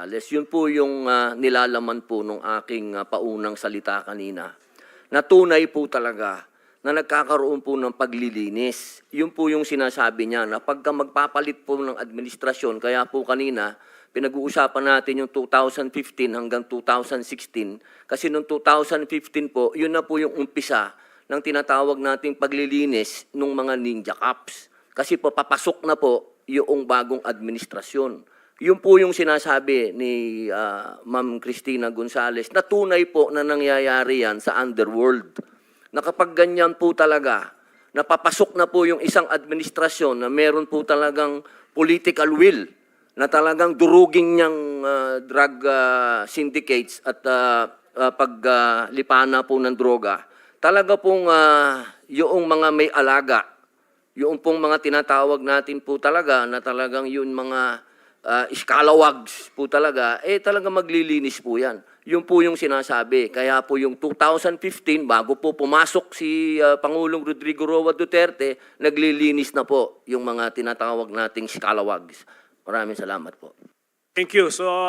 Gonzales. Yun po yung ah, nilalaman po nung aking ah, paunang salita kanina. Na tunay po talaga na nagkakaroon po ng paglilinis. Yun po yung sinasabi niya na pagka magpapalit po ng administrasyon, kaya po kanina, pinag-uusapan natin yung 2015 hanggang 2016. Kasi noong 2015 po, yun na po yung umpisa ng tinatawag nating paglilinis ng mga ninja cops. Kasi po papasok na po yung bagong administrasyon. Yun po yung sinasabi ni ah, Ma'am Christina Gonzales na tunay po na nangyayari yan sa underworld. Na kapag ganyan po talaga, napapasok na po yung isang administrasyon na meron po talagang political will na talagang duruging niyang ah, drug ah, syndicates at uh, paglipana po ng droga. Talaga pong ah, yung mga may alaga, yung pong mga tinatawag natin po talaga na talagang yun mga uh, iskalawags po talaga, eh talaga maglilinis po yan. Yun po yung sinasabi. Kaya po yung 2015, bago po pumasok si ah, Pangulong Rodrigo Roa Duterte, naglilinis na po yung mga tinatawag nating iskalawags. Maraming salamat po. Thank you. So